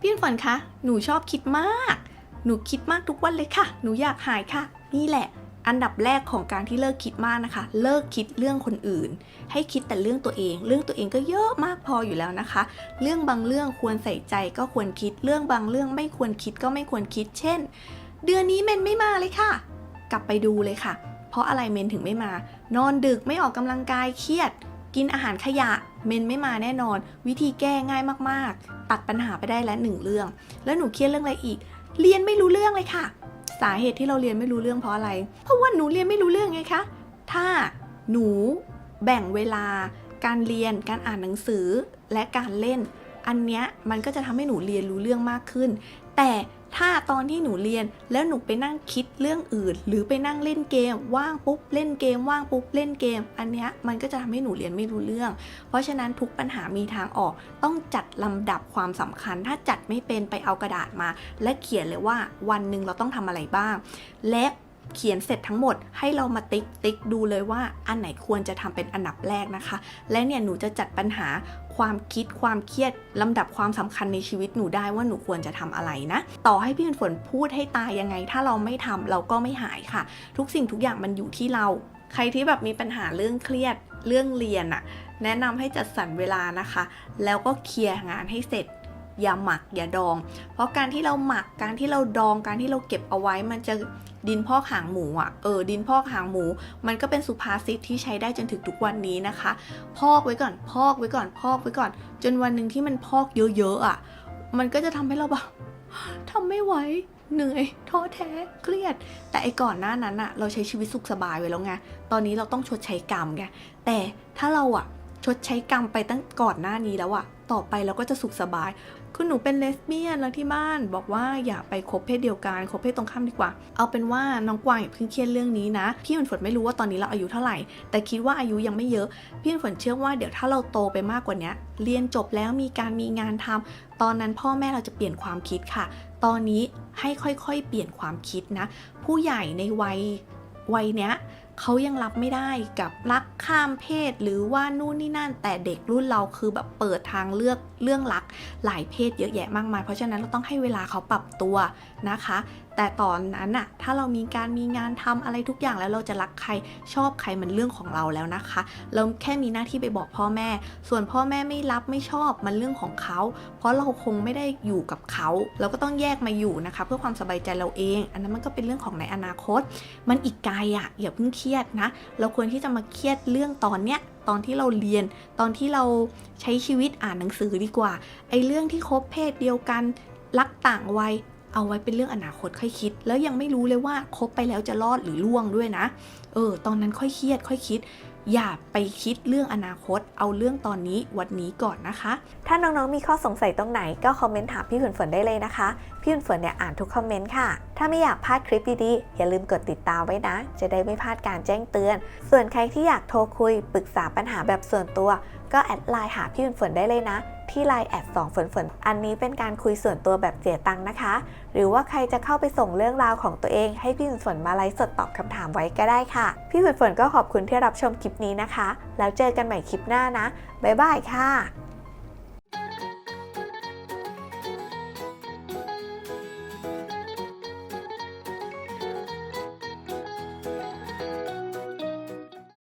พี่ฝนคะ หนูชอบคิดมาก หนูคิดมากทุกวันเลยค่ะ หนูอยากหายค่ะ นี่แหละ อันดับแรกของการที่เลิกคิดมากนะคะ เลิกคิดเรื่องคนอื่น ให้คิดแต่เรื่องตัวเอง เรื่องตัวเองก็เยอะมากพออยู่แล้วนะคะ เรื่องบางเรื่องควรใส่ใจก็ควรคิด เรื่องบางเรื่องไม่ควรคิดก็ไม่ควรคิด เช่น เดือนนี้เมนไม่มาเลยค่ะ กลับไปดูเลยค่ะ เพราะอะไรเมนถึงไม่มา นอนดึกไม่ออกกำลังกายเครียด กินอาหารขยะเมนไม่มาแน่นอน วิธีแก้ง่ายมากๆ ตัดปัญหาไปได้แล้วหนึ่งเรื่อง แล้วหนูเครียดเรื่องอะไรอีก เรียนไม่รู้เรื่องเลยค่ะ สาเหตุที่เราเรียนไม่รู้เรื่องเพราะอะไร เพราะว่าหนูเรียนไม่รู้เรื่องไงคะถ้าหนูแบ่งเวลา การเรียนการอ่านหนังสือและการเล่น อันเนี้ยมันก็จะทำให้หนูเรียนรู้เรื่องมากขึ้น แต่ ถ้าตอนที่หนูเรียนแล้วหนูไปนั่งคิดเรื่องอื่น หรือไปนั่งเล่นเกม ว่างปุ๊บเล่นเกม ว่างปุ๊บเล่นเกม อันเนี้ยมันก็จะทำให้หนูเรียนไม่รู้เรื่อง เพราะฉะนั้นทุกปัญหามีทางออก ต้องจัดลำดับความสำคัญ ถ้าจัดไม่เป็นไปเอากระดาษมา และเขียนเลยว่าวันหนึ่งเราต้องทำอะไรบ้าง และเขียนเสร็จทั้งหมดให้เรามาติ๊กติ๊กดูเลยว่าอันไหนควรจะทำเป็นอันดับแรกนะคะ และเนี่ยหนูจะจัดปัญหา ความคิดความเครียดลำดับความสำคัญในชีวิตหนูได้ว่าหนูควรจะทำอะไรนะ ต่อให้พี่ฝนพูดให้ตายยังไง ถ้าเราไม่ทำเราก็ไม่หายค่ะ ทุกสิ่งทุกอย่างมันอยู่ที่เรา ใครที่แบบมีปัญหาเรื่องเครียดเรื่องเรียนอะแนะนำให้จัดสรรเวลานะคะ แล้วก็เคลียร์งานให้เสร็จ อย่าหมักอย่าดอง เพราะการที่เราหมักการที่เราดองการที่เราเก็บเอาไว้มันจะดินพอกหางหมูอะเออดินพอกหางหมู มันก็เป็นสุภาษิตที่ใช้ได้จนถึงทุกวันนี้นะคะ พอกไว้ก่อน พอกไว้ก่อน พอกไว้ก่อน จนวันหนึ่งที่มันพอกเยอะๆอะ มันก็จะทำให้เราแบบทำไม่ไหวเหนื่อยท้อแท้เครียด แต่ไอ้ก่อนหน้านั้นอะเราใช้ชีวิตสุขสบายไว้แล้วไงตอนนี้เราต้องชดใช้กรรมไงแต่ถ้าเราอะ ดใช้กรรมไปตั้งก่อนหน้านี้แล้วอะต่อไปเราก็จะสุขสบายคุณหนูเป็นเลสเบี้ยนแล้วที่บ้าน บอกว่าอย่าไปคบเพศเดียวกันคบเพศตรงข้ามดีกว่า เอาเป็นว่าน้องกวางอย่าเพิ่งเครียดเรื่องนี้นะ พี่ฝนฝนไม่รู้ว่าตอนนี้เราอายุเท่าไหร่ แต่คิดว่าอายุยังไม่เยอะ พี่ฝนเชื่อว่าเดี๋ยวถ้าเราโตไปมากกว่านี้เรียนจบแล้วมีการมีงานทำตอนนั้นพ่อแม่เราจะเปลี่ยนความคิดค่ะ ตอนนี้ให้ค่อยๆ เปลี่ยนความคิดนะ ผู้ใหญ่ในวัยวัยเนี้ย เขายังรับไม่ได้กับรักข้ามเพศหรือว่านู่นนี่นั่น แต่เด็กรุ่นเราคือแบบเปิดทางเลือกเรื่องรักหลายเพศเยอะแยะมากมาย เพราะฉะนั้นเราต้องให้เวลาเขาปรับตัวนะคะ แต่ตอนนั้นอะถ้าเรามีการมีงานทำอะไรทุกอย่างแล้วเราจะรักใครชอบใครมันเรื่องของเราแล้วนะคะ เราแค่มีหน้าที่ไปบอกพ่อแม่ ส่วนพ่อแม่ไม่รับไม่ชอบมันเรื่องของเขา เพราะเราคงไม่ได้อยู่กับเขา เราก็ต้องแยกมาอยู่นะคะ เพื่อความสบายใจเราเอง อันนั้นมันก็เป็นเรื่องของในอนาคต มันอีกไกลอะอย่าเพิ่งเครียดนะ เราควรที่จะมาเครียดเรื่องตอนเนี้ยตอนที่เราเรียน ตอนที่เราใช้ชีวิตอ่านหนังสือดีกว่าไอ้เรื่องที่คบเพศเดียวกันรักต่างวัยเอาไว้เป็นเรื่องอนาคตค่อยคิด แล้วยังไม่รู้เลยว่าคบไปแล้วจะรอดหรือล่วงด้วยนะ เออ ตอนนั้นค่อยเครียดค่อยคิด อย่าไปคิดเรื่องอนาคต เอาเรื่องตอนนี้วันนี้ก่อนนะคะ ถ้าน้องๆ มีข้อสงสัยตรงไหน ก็คอมเมนต์ถามพี่ฝนฝนได้เลยนะคะ พี่ฝนฝนเนี่ยอ่านทุกคอมเมนต์ค่ะ ถ้าไม่อยากพลาดคลิปดีๆ อย่าลืมกดติดตามไว้นะ จะได้ไม่พลาดการแจ้งเตือน ส่วนใครที่อยากโทรคุยปรึกษาปัญหาแบบส่วนตัว ก็แอดไลน์หาพี่ฝนฝนได้เลยนะ ที่ไลน์แอดสองฝนฝนอันนี้เป็นการคุยส่วนตัวแบบเสียตังค์นะคะ หรือว่าใครจะเข้าไปส่งเรื่องราวของตัวเอง ให้พี่ฝนฝนมาไลฟ์สดตอบคำถามไว้ก็ได้ค่ะ พี่ฝนฝนก็ขอบคุณที่รับชมคลิปนี้นะคะ แล้วเจอกันใหม่คลิปหน้านะบ๊ายบายค่ะ